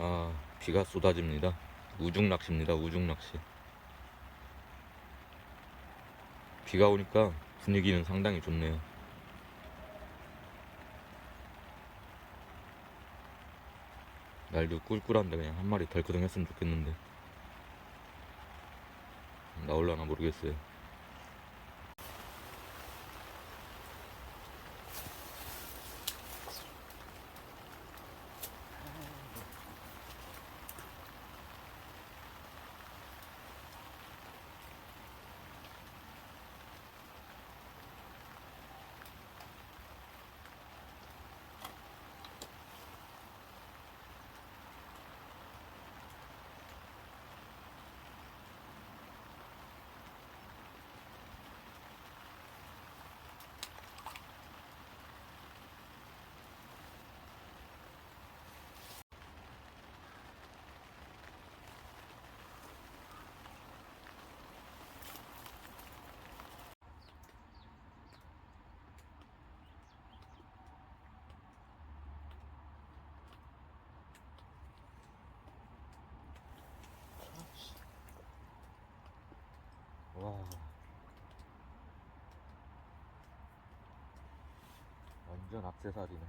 아, 비가 쏟아집니다. 우중 낚시입니다. 우중 낚시. 비가 오니까 분위기는 상당히 좋네요. 날도 꿀꿀한데 그냥 한 마리 덜크덩 했으면 좋겠는데 나올라나 모르겠어요. 와. 완전 악세사리네.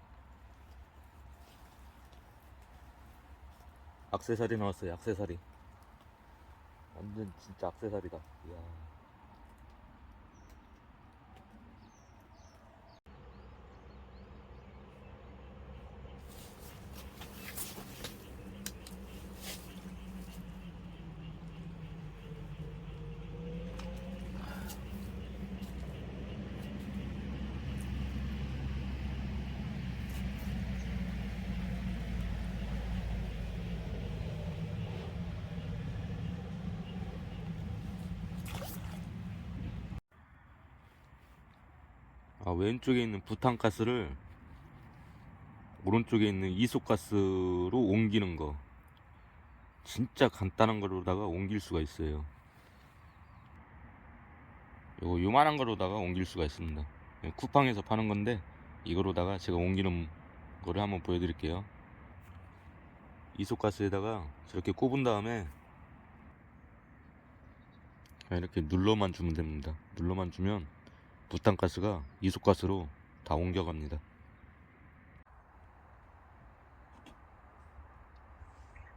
악세사리 나왔어요, 악세사리. 완전 진짜 악세사리다. 이야. 아, 왼쪽에 있는 부탄가스를 오른쪽에 있는 이소가스로 옮기는 거. 진짜 간단한 거로다가 옮길 수가 있어요. 요거 요만한 거로다가 옮길 수가 있습니다. 예, 쿠팡에서 파는 건데 이거로다가 제가 옮기는 거를 한번 보여드릴게요. 이소가스에다가 저렇게 꼽은 다음에 이렇게 눌러만 주면 됩니다. 눌러만 주면 부탄가스가 이소가스로 다 옮겨갑니다.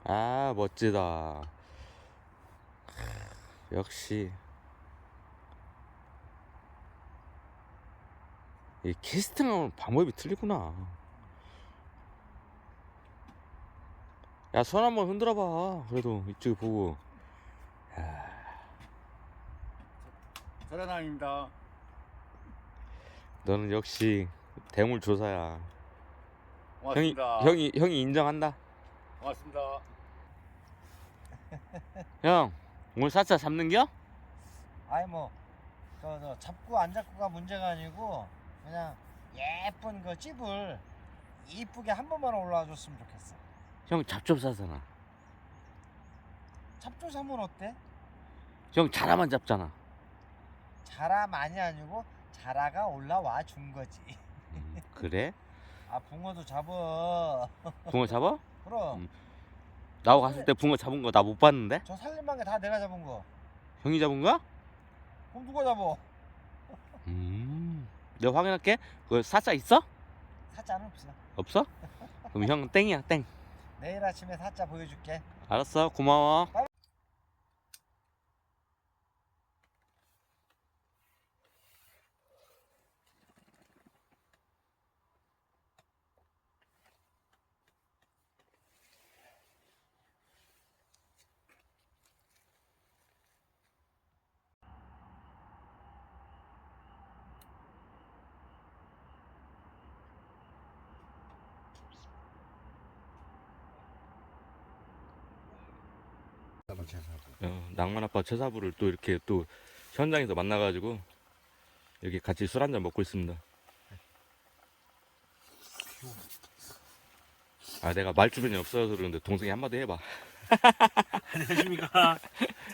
아 멋지다. 크, 역시 이 캐스팅하는 방법이 틀리구나. 야 손 한번 흔들어 봐. 그래도 이쪽 보고. 사장님입니다. 너는 역시 대물 조사야. 형이 고맙습니다. 형이 형이 인정한다. 고맙습니다. 형 오늘 사차 잡는겨? 아니 뭐저 저 잡고 안 잡고가 문제가 아니고 그냥 예쁜 그 찝을 이쁘게 한 번만 올라와 줬으면 좋겠어. 형 잡초사잖아. 잡초 삼은 어때? 형 자라만 잡잖아. 자라 많이 아니고 자라가 올라와 준 거지. 음, 그래? 아 붕어도 잡어. 붕어 잡아? 그럼 음. 나하고 갔을 때 붕어 잡은 거 나 못 봤는데? 저 살림한 게 다 내가 잡은 거. 형이 잡은 거야? 그럼 누가 잡어? 음. 내가 확인할게. 그 사자 있어? 사자는 없어. 없어? 그럼 형 땡이야 땡. 내일 아침에 사자 보여줄게. 알았어 고마워. 어, 낭만 아빠 최사부를 또 이렇게 또 현장에서 만나가지고 이렇게 같이 술 한잔 먹고 있습니다. 아 내가 말 주변이 없어서 그러는데 동생이 한마디 해봐. 안녕하십니까.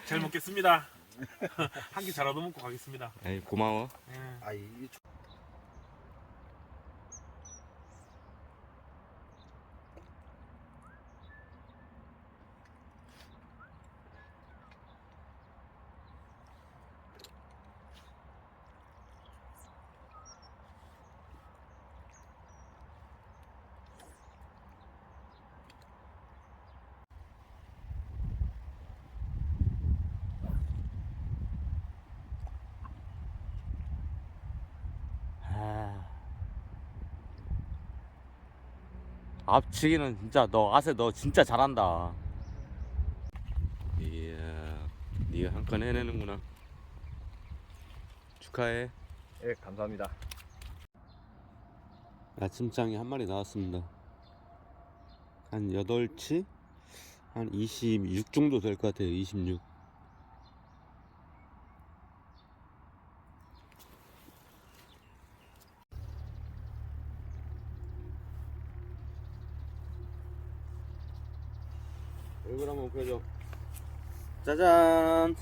잘 먹겠습니다. 한 끼잘 얻어먹고 가겠습니다. 에이 고마워. 예. 아이 앞치기는 진짜 너 아세 너 진짜 잘한다. 이야, 네가 한 건 해내는구나. 축하해. 예 감사합니다 아침장이 한 마리 나왔습니다. 한 8치? 한 26 정도 될 것 같아요. 26. 얼굴 한번 보여줘. 짜잔!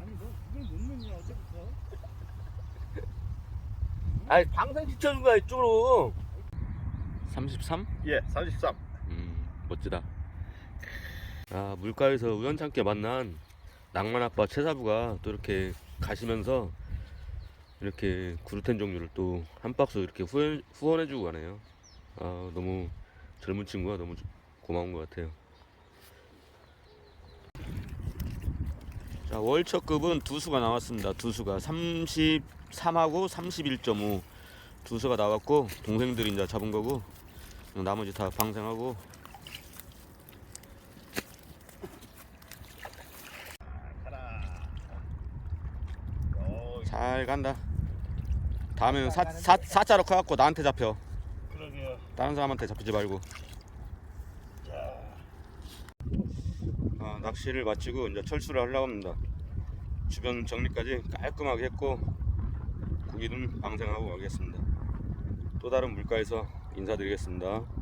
아니 너 그걸 못 넣냐 어제부터 아니, 방생 지쳐준 거야, 이쪽으로. 33? 예, 33. 음, 멋지다. 아, 물가에서 우연찮게 만난 낭만 아빠 최사부가 또 이렇게 가시면서 이렇게 구루텐 종류를 또 한 박스 이렇게 후원, 후원해주고 가네요. 아, 너무 젊은 친구가 너무 고마운 것 같아요. 자, 월처급은 두 수가 나왔습니다. 두 수가 33하고 31.5 두 수가 나왔고 동생들이 이제 잡은 거고 나머지 다 방생하고 잘 간다. 다음에는 사, 사, 사자로 커갖고 나한테 잡혀. 그러게요. 다른 사람한테 잡히지 말고. 아, 낚시를 마치고 이제 철수를 하려고 합니다. 주변 정리까지 깔끔하게 했고 고기는 방생하고 가겠습니다. 또 다른 물가에서 인사드리겠습니다.